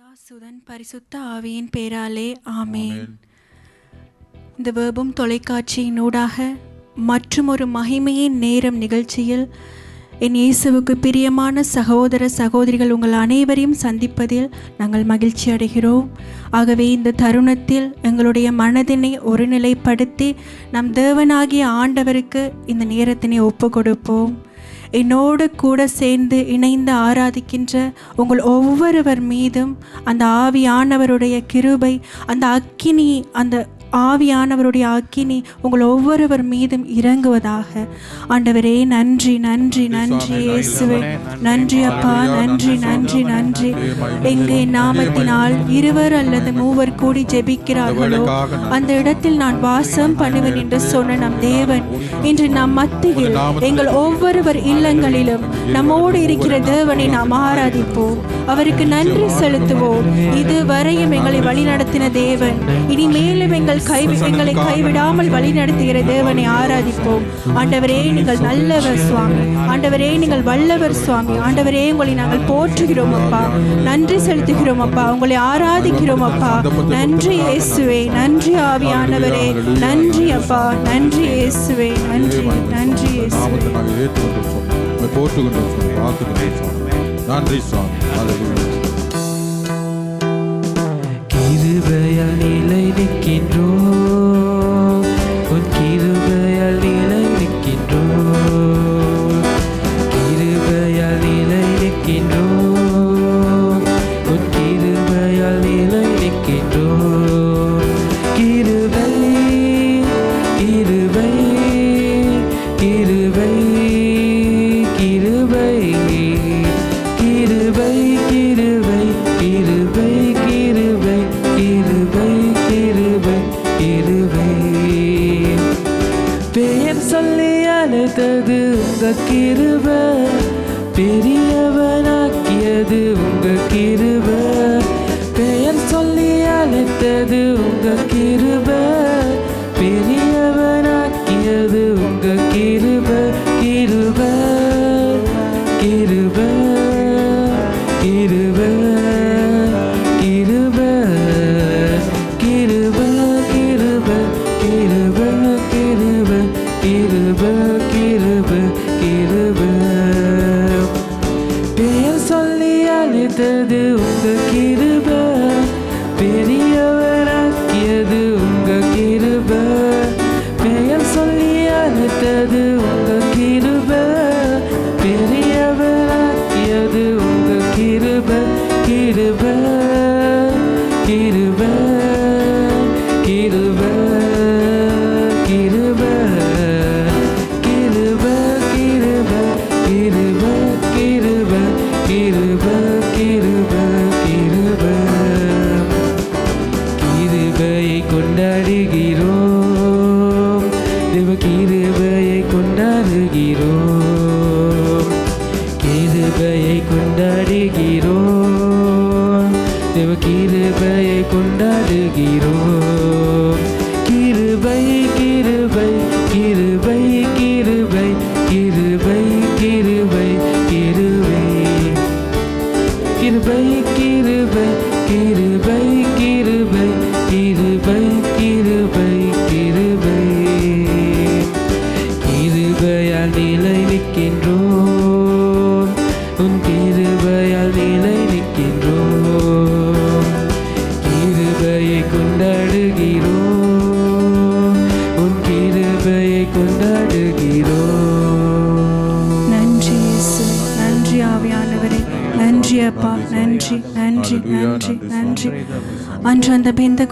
பிதாசுதன் பரிசுத்த ஆவியின் பேராலே ஆமென். இந்த வேபம் தொலைக்காட்சியினூடாக மற்றும் ஒரு மகிமையின் நேரம் நிகழ்ச்சியில் என் இயேசுவுக்கு பிரியமான சகோதர சகோதரிகள் உங்கள் அனைவரையும் சந்திப்பதில் நாங்கள் மகிழ்ச்சி அடைகிறோம். ஆகவே இந்த தருணத்தில் எங்களுடைய மனதினை ஒருநிலைப்படுத்தி நம் தேவனாகிய ஆண்டவருக்கு இந்த நேரத்தினை ஒப்பு கொடுப்போம் என்னோடு கூட சேர்ந்து இணைந்து ஆராதிக்கின்ற உங்கள் ஒவ்வொருவர் மீதும் அந்த ஆவியானவருடைய கிருபை அந்த அக்கினி அந்த ஆவியானவருடைய அக்கினி உங்கள் ஒவ்வொருவர் மீதும் இறங்குவதாக. ஆண்டவரே நன்றி நன்றி நன்றி இயேசுவே. நன்றி அப்பா நன்றி நன்றி நன்றி. எங்கே நாமத்தினால் இருவர் அல்லது மூவர் கூடி ஜெபிக்கிறார்களோ அந்த இடத்தில் நான் வாசம் பண்ணுவேன் என்று சொன்ன நம் தேவன். இன்று நம் மத்தியில் எங்கள் ஒவ்வொருவர் இல்லங்களிலும் நம்மோடு இருக்கிற தேவனை நாம் ஆராதிப்போம். அவருக்கு நன்றி செலுத்துவோம். இதுவரையும் எங்களை வழிநடத்தின தேவன். இனி மேலும் எங்கள் கை எங்களை கைவிடாமல் வழிநடத்துகிற தேவனை ஆராதிப்போம். ஆண்டவரே நீங்கள் நல்லவர் சுவாமி. ஆண்டவரே நீங்கள் வல்லவர் சுவாமி. ஆண்டவரே உங்களை நாங்கள் போற்றுகிறோம் அப்பா. நன்றி செலுத்துகிறோம் அப்பா. உங்களை ஆராதிக்கிறோம் அப்பா. நன்றி இயேசுவே. நன்றி ஆவியானவரே. நன்றி அப்பா. நன்றி இயேசுவே. நன்றி நன்றி இயேசுவே. போற்றுகின்றோம் நன்றி சுவாமி. நினைத்தது உங்க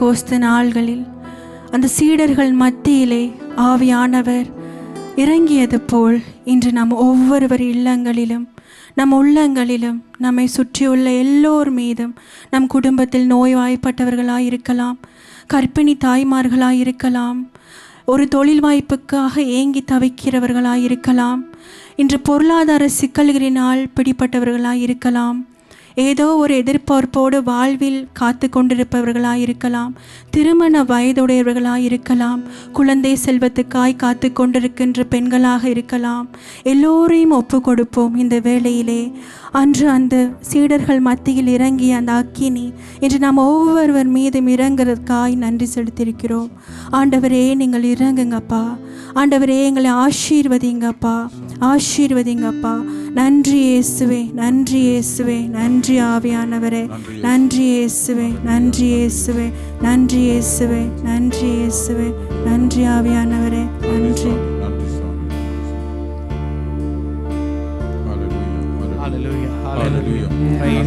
கோஸ்து நாள்களில் அந்த சீடர்கள் மத்தியிலே ஆவியானவர் இறங்கியது போல் இன்று நம் ஒவ்வொருவர் இல்லங்களிலும் நம் உள்ளங்களிலும் நம்மை சுற்றியுள்ள எல்லோர் மீதும் நம் குடும்பத்தில் நோய்வாய்ப்பட்டவர்களாக இருக்கலாம் கர்ப்பிணி தாய்மார்களாக இருக்கலாம் ஒரு தொழில் வாய்ப்புக்காக ஏங்கி தவிக்கிறவர்களாக இருக்கலாம் இன்று பொருளாதார சிக்கல்களினால் பிடிப்பட்டவர்களாக இருக்கலாம். ஏதோ ஒரு எதிர்பார்ப்போடு வாழ்வில் காத்து கொண்டிருப்பவர்களாக இருக்கலாம் திருமண வயதுடையவர்களாக இருக்கலாம். குழந்தை செல்வத்துக்காய் காத்து கொண்டிருக்கின்ற பெண்களாக இருக்கலாம். எல்லோரையும் ஒப்பு கொடுப்போம் இந்த வேளையிலே. அன்று அந்த சீடர்கள் மத்தியில் இறங்கிய அந்த அக்கினி இன்று நாம் ஒவ்வொருவர் மீதும் இறங்குறதுக்காய் நன்றி செலுத்தியிருக்கிறோம். ஆண்டவரே நீங்கள் இறங்குங்கப்பா. ஆண்டவரே எங்களை ஆசீர்வதிங்கப்பா. ஆசீர்வதிங்கப்பா. நன்றி இயேசுவே நன்றி இயேசுவே நன்றி ஆவியானவரே. நன்றி இயேசுவே நன்றி இயேசுவே நன்றி இயேசுவே நன்றி இயேசுவே நன்றி ஆவியானவரே. நன்றி.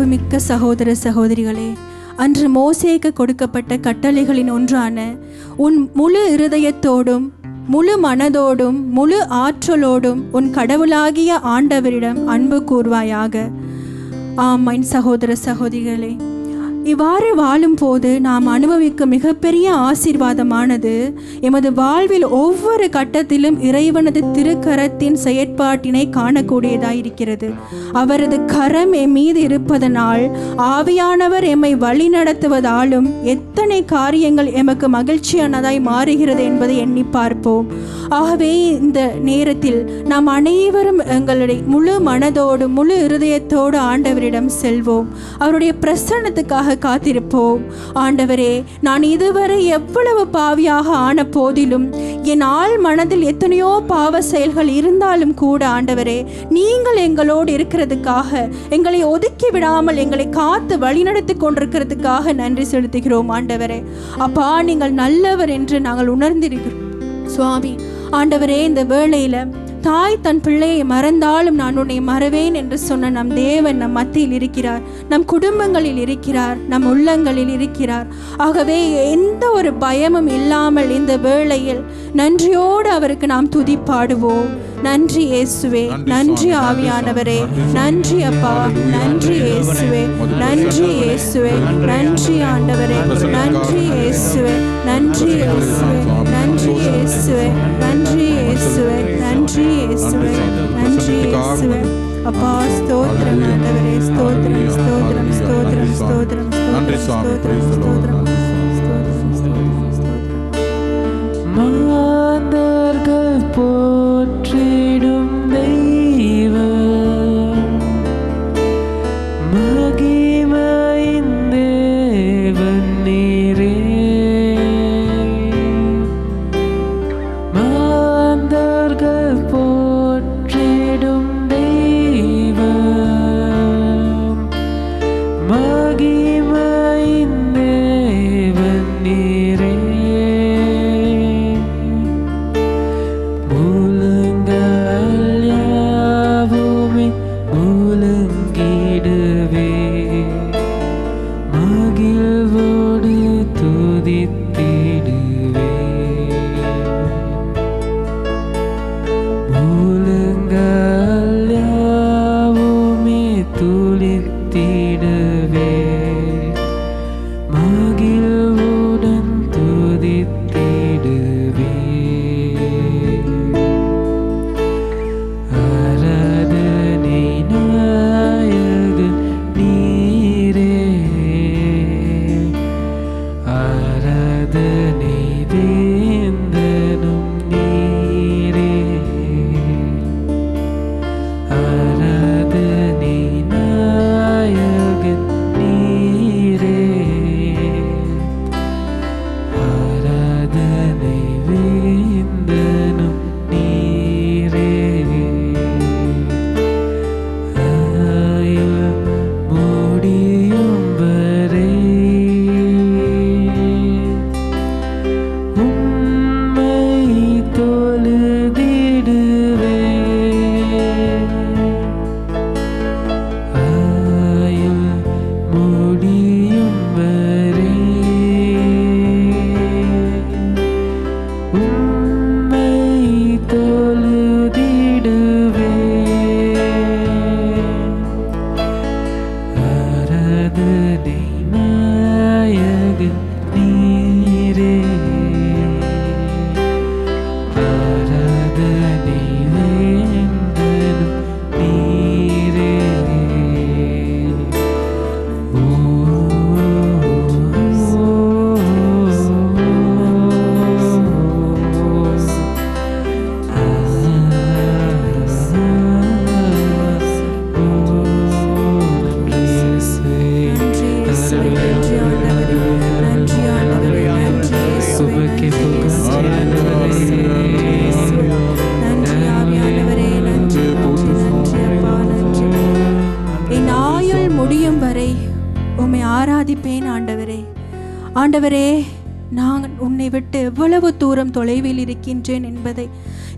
சகோதர சகோதரிகளே அன்று மோசேக்கு கொடுக்கப்பட்ட கட்டளைகளின் ஒன்றான உன் முழு இருதயத்தோடும் முழு மனதோடும் முழு ஆற்றலோடும் உன் கடவுளாகிய ஆண்டவரிடம் அன்பு கூர்வாயாக ஆமாம் சகோதர சகோதரிகளே. இவ்வாறு வாழும்போது நாம் அனுபவிக்கும் மிகப்பெரிய ஆசீர்வாதமானது. எமது வாழ்வில் ஒவ்வொரு கட்டத்திலும் இறைவனது திருக்கரத்தின் செயற்பாட்டினை காணக்கூடியதாயிருக்கிறது. அவரது கரம் எம் மீது இருப்பதனால் ஆவியானவர் எம்மை வழி நடத்துவதாலும் எத்தனை காரியங்கள் எமக்கு மகிழ்ச்சியானதாய் மாறுகிறது என்பதை எண்ணி பார்ப்போம். ஆகவே இந்த நேரத்தில் நாம் அனைவரும் எங்களுடைய முழு மனதோடு முழு இருதயத்தோடு ஆண்டவரிடம் செல்வோம். அவருடைய பிரசன்னத்துக்காக காத்திருப்போம். ஆண்டவரே நான் இதுவரை எவ்வளவு பாவியாக ஆன போதிலும் என் ஆள் மனதில் எத்தனையோ பாவ செயல்கள் இருந்தாலும் கூட ஆண்டவரே நீங்கள் எங்களோடு இருக்கிறதுக்காக எங்களை ஒதுக்கி விடாமல் எங்களை காத்து வழிநடத்தி கொண்டிருக்கிறதுக்காக நன்றி செலுத்துகிறோம் ஆண்டவரே. அப்பா நீங்கள் நல்லவர் என்று நாங்கள் உணர்ந்திருக்கிறோம். சுவாமி ஆண்டவரே இந்த வேளையில தாய் தன் பிள்ளையை மறந்தாலும் நான் உன்னை மறவேன் என்று சொன்ன நம் தேவன் நம் மத்தியில் இருக்கிறார். நம் குடும்பங்களில் இருக்கிறார். நம் உள்ளங்களில் இருக்கிறார். ஆகவே எந்த ஒரு பயமும் இல்லாமல் இந்த வேளையில் நன்றியோடு அவருக்கு நாம் துதி பாடுவோம் நன்றி இயேசுவே. நன்றி ஆவியானவரே. நன்றி அப்பா. நன்றி இயேசுவே. நன்றி இயேசுவே. நன்றி ஆண்டவரே. நன்றி இயேசுவே. நன்றி இயேசுவே. நன்றி இயேசுவே. நன்றி இயேசுவே. நன்றி இயேசுவே நன்றி இயேசுவே அப்பா ஸ்தோத்திரம் ஆண்டவரே ஸ்தோத்திரம் ஸ்தோத்திரம் ஸ்தோத்திரம் ஸ்தோத்திரம் நன்றி சுவாமி. Praise the Lord. ஸ்தோத்திரம் ஸ்தோத்திரம் ஸ்தோத்திரம் ஸ்தோத்திரம் ஆயுள் ஆண்டவரே. ஆண்டவரே நான் உன்னை விட்டு எவ்வளவு தூரம் தொலைவில் இருக்கின்றேன் என்பதை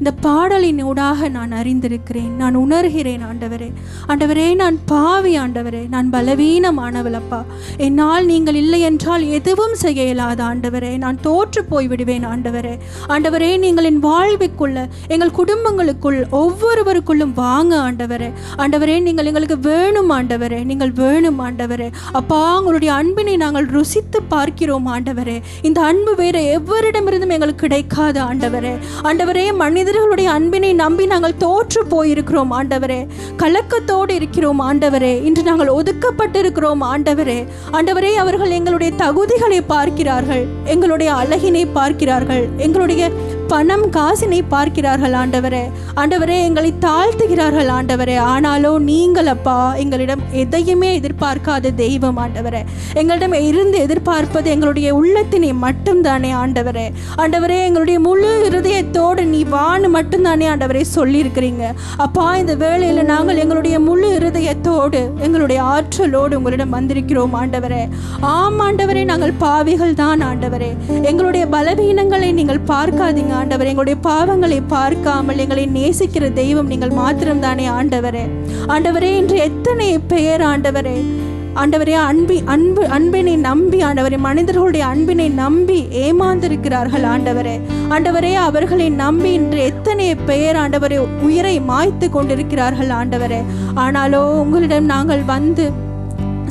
இந்த பாடலின் ஊடாக நான் அறிந்திருக்கிறேன். நான் உணர்கிறேன் ஆண்டவரே. ஆண்டவரே நான் பாவி ஆண்டவரே. நான் பலவீனமானவள் அப்பா. என்னால் நீங்கள் இல்லை என்றால் எதுவும் செய்ய இயலாத ஆண்டவரே. நான் தோற்று போய் விடுவேன் ஆண்டவரே. ஆண்டவரே நீங்கள் என் வாழ்வுக்குள்ள எங்கள் குடும்பங்களுக்குள் ஒவ்வொருவருக்குள்ளும் வாங்க ஆண்டவரே. ஆண்டவரே நீங்கள் எங்களுக்கு வேணும் ஆண்டவரே. நீங்கள் வேணும் ஆண்டவரே. அப்பா உங்களுடைய அன்பினை நாங்கள் ருசித்து பார்க்கிறோம் ஆண்டவரே. இந்த அன்பு வேற எவரிடமிருந்தும் எங்களுக்கு கிடைக்காத ஆண்டவரே. ஆண்டவரே மனிதர்களுடைய அன்பினை நம்பி நாங்கள் தோற்று போயிருக்கிறோம் ஆண்டவரே. கலக்கத்தோடு இருக்கிறோம் ஆண்டவரே. இன்று நாங்கள் ஒதுக்கப்பட்டிருக்கிறோம் ஆண்டவரே. ஆண்டவரே அவர்கள் எங்களுடைய தகுதிகளை பார்க்கிறார்கள். எங்களுடைய அழகினை பார்க்கிறார்கள். எங்களுடைய பணம் காசினை பார்க்கிறார்கள் ஆண்டவரே. ஆண்டவரே எங்களை தாழ்த்துகிறார்கள் ஆண்டவரே. ஆனாலும் நீங்கள் அப்பா எங்களிடம் எதையுமே எதிர்பார்க்காத தெய்வம் ஆண்டவரே. எங்களிடம் இருந்து எதிர்பார்ப்பது எங்களுடைய உள்ளத்தினை மட்டும்தானே ஆண்டவரே. ஆண்டவரே எங்களுடைய முழு இருதயத்தோடு நீ வான்னு மட்டும்தானே ஆண்டவரே சொல்லியிருக்கிறீங்க. அப்பா இந்த வேளையில் நாங்கள் எங்களுடைய முழு இருதயத்தோடு எங்களுடைய ஆற்றலோடு உங்களிடம் வந்திருக்கிறோம் ஆண்டவரே. ஆம் ஆண்டவரே நாங்கள் பாவிகள் தான் ஆண்டவரே. எங்களுடைய பலவீனங்களை நீங்கள் பார்க்காதீங்க ஆண்டவர் எங்களுடைய பாவங்களை பார்க்காமல் எங்களை நேசிக்கிற தெய்வம் நீங்கள் மாத்திரம்தானே ஆண்டவரே. ஆண்டவரே இன்று எத்தனை பெயர் ஆண்டவரே. ஆண்டவரே அன்பி அன்பு அன்பினை நம்பி ஆண்டவரே மனிதர்களுடைய அன்பினை நம்பி ஏமாந்திருக்கிறார்கள் ஆண்டவரே. ஆண்டவரே அவர்களை நம்பி இன்று எத்தனை பெயர் ஆண்டவரே உயிரை மாய்த்து கொண்டிருக்கிறார்கள் ஆண்டவரே. ஆனாலோ உங்களிடம் நாங்கள் வந்து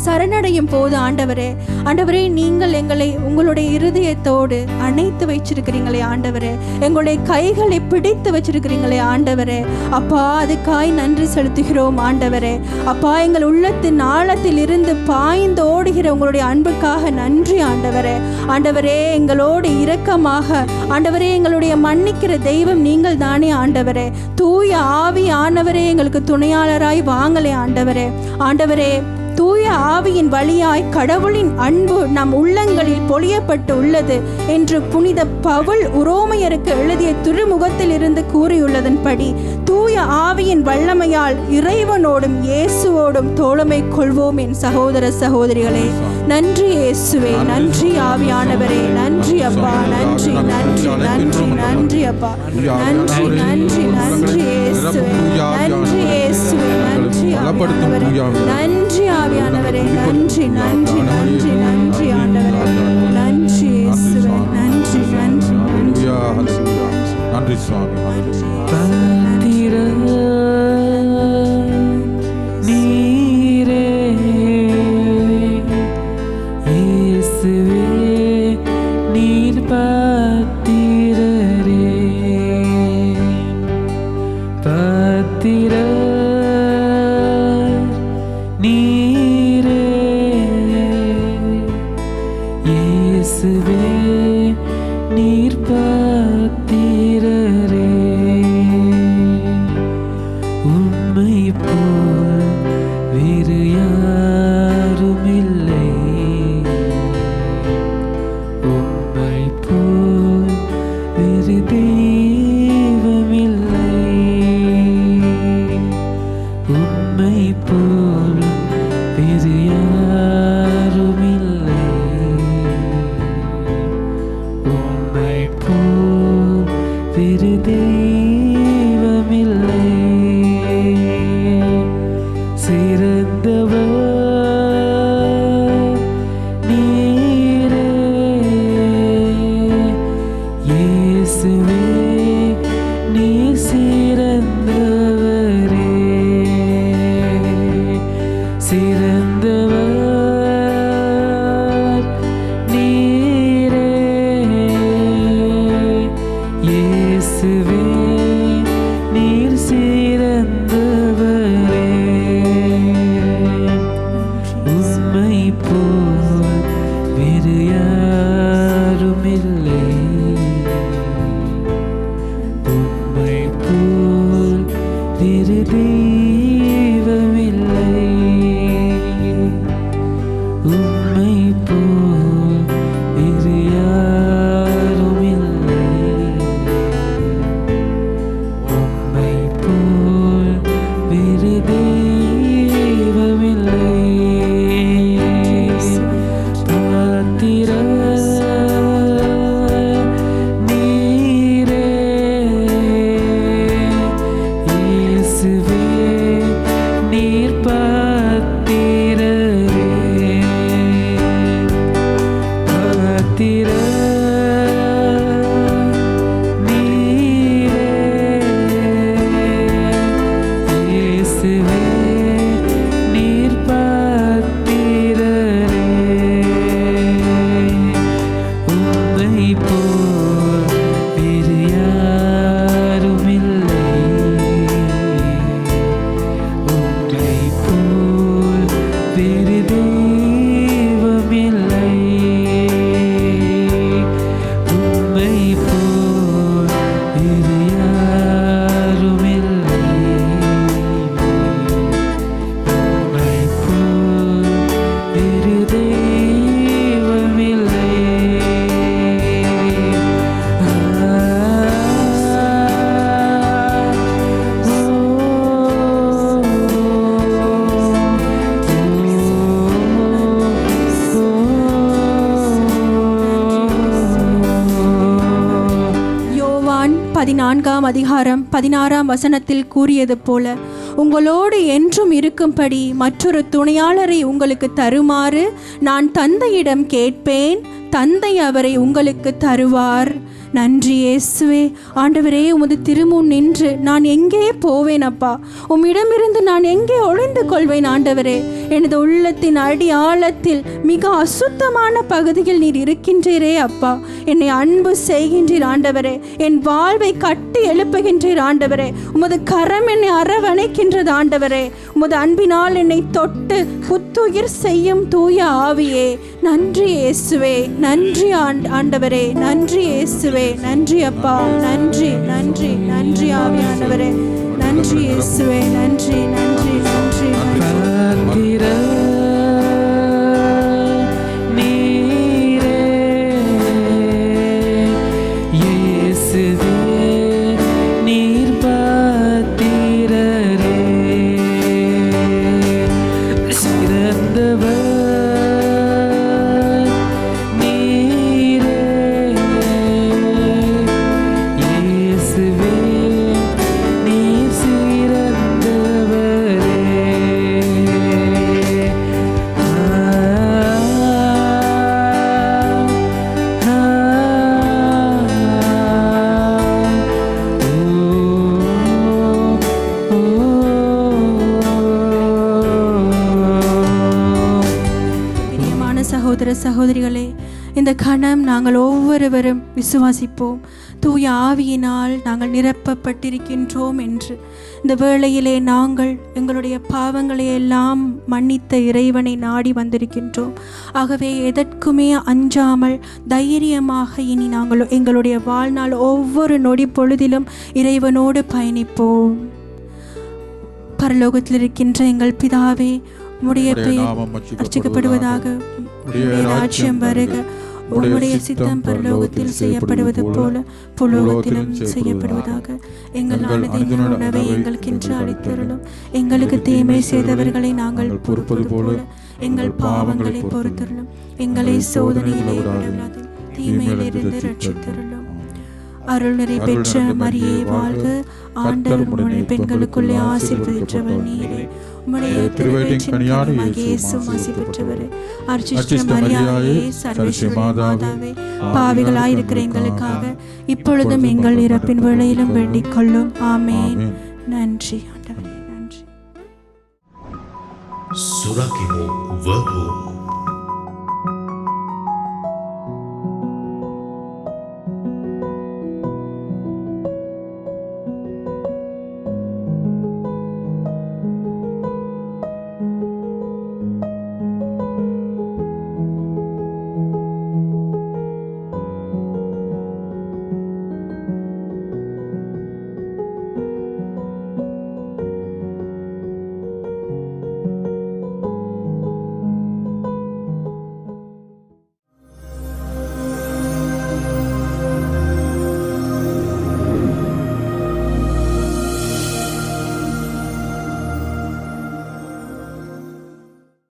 சரணடையும் போது ஆண்டவரே ஆண்டவரே நீங்கள் எங்களை உங்களுடைய இருதயத்தோடு அணைத்து வச்சிருக்கிறீங்களே ஆண்டவரே. எங்களுடைய கைகளை பிடித்து வச்சிருக்கிறீங்களே ஆண்டவரே. அப்பா அதுக்காய் நன்றி செலுத்துகிறோம் ஆண்டவரே. அப்பா எங்கள் உள்ளத்தின் ஆழத்தில் இருந்து பாய்ந்து ஓடுகிற உங்களுடைய அன்புக்காக நன்றி ஆண்டவரே. ஆண்டவரே எங்களோடு இரக்கமாக ஆண்டவரே எங்களுடைய மன்னிக்கிற தெய்வம் நீங்கள் தானே ஆண்டவரே. தூய ஆவி ஆண்டவரே எங்களுக்கு துணையாளராய் வாங்கலே ஆண்டவரே. ஆண்டவரே தூய ஆவியின் வழியாய் கடவுளின் அன்பு நம் உள்ளங்களில் பொழியப்பட்டு உள்ளது என்று புனித பவுல் உரோமையருக்கு எழுதிய திருமுகத்தில் இருந்து கூறியுள்ளதன்படி தூய ஆவியின் வல்லமையால் இறைவனோடும் இயேசுவோடும் தோழமை கொள்வோம் என் சகோதர சகோதரிகளே. நன்றி இயேசுவே நன்றி ஆவியானவரே நன்றி அப்பா நன்றி நன்றி நன்றி நன்றி அப்பா நன்றி நன்றி நன்றி இயேசுவே நன்றி இயேசுவே நன்றி ஆவியானவரே. நன்றி நன்றி நன்றி நன்றி ஆண்டவரே. நன்றி நன்றி நன்றி நன்றி. ஹalleluya நன்றி நான்காம் அதிகாரம் பதினாறாம் வசனத்தில் கூறியது போல உங்களோடு என்றும் இருக்கும்படி மற்றொரு துணையாளரை உங்களுக்கு தருமாறு நான் தந்தையிடம் கேட்பேன் தந்தை அவரை உங்களுக்கு தருவார். நன்றி இயேசுவே. ஆண்டவரே உமது திருமுன் நின்று நான் எங்கே போவேன் அப்பா? உம்மிடமிருந்து நான் எங்கே ஒளிந்து கொள்வேன் ஆண்டவரே? எனது உள்ளத்தின் அடி ஆழத்தில் மிக அசுத்தமான பகுதியில் நீர் இருக்கின்றீரே அப்பா. என்னை அன்பு செய்கின்றீர் ஆண்டவரே. என் வாழ்வை கட்டி எழுப்புகின்றீர் ஆண்டவரே. உமது கரம் என்னை அரவணைக்கின்றது ஆண்டவரே. உமது அன்பினால் என்னை தொட்டு புத்துயிர் செய்யும் தூய ஆவியே நன்றி இயேசுவே நன்றி ஆண்ட் ஆண்டவரே நன்றி இயேசுவே நன்றி அப்பா நன்றி நன்றி நன்றி ஆவியானவரே நன்றி இயேசுவே நன்றி நன்றி நன்றி நன்றி. சகோதரிகளே இந்த கணம் நாங்கள் ஒவ்வொருவரும் விசுவாசிப்போம். தூய ஆவியினால் நாங்கள் நிரப்பப்பட்டிருக்கின்றோம் என்று. இந்த வேளையிலே நாங்கள் எங்களுடைய பாவங்களை எல்லாம் மன்னித்த இறைவனை நாடி வந்திருக்கின்றோம். ஆகவே எதற்குமே அஞ்சாமல் தைரியமாக இனி நாங்கள் எங்களுடைய வாழ்நாள் ஒவ்வொரு நொடி பொழுதிலும் இறைவனோடு பயணிப்போம். பரலோகத்தில் இருக்கின்ற எங்கள் பிதாவே உம்முடைய பெயர் அர்ச்சிக்கப்படுவதாக. உம்முடைய ராஜ்யம் வருக. உம்முடைய சித்தம் பரலோகத்தில் செய்யப்படுவது போல. புலோகத்திலும் செய்யப்படுவதாக. எங்கள் அனுதின உணவை எங்களுக்கு இன்று அளித்தருளும். எங்களுக்கு தீமை செய்தவர்களை நாங்கள் பொறுப்பது போல. எங்கள் பாவங்களை பொறுத்தருளும். எங்களை சோதனையிலே விடாது தீமையிலிருந்து ரட்சித்தருளும். அருள் நிறை பெற்ற மரியே வாழ்க. ஆண்டவர் உம்முடைய பெண்களுக்குள்ளே ஆசீர்வதித்தவள் நீரே. உம்முடைய திருவயிற்றின் கனியான இயேசு ஆசி பெற்றவரே அர்ச்சிஷ்ட மரியாயே சர்வேஸ்வரி மாதாவே பாவிகளாயிருக்கிற எங்களுக்காக இப்பொழுதும் எங்கள் இறப்பின் வேளையிலும் வேண்டிக் கொள்ளும். ஆமேன். நன்றி ஆண்டவரே நன்றி. Surakimo Verbo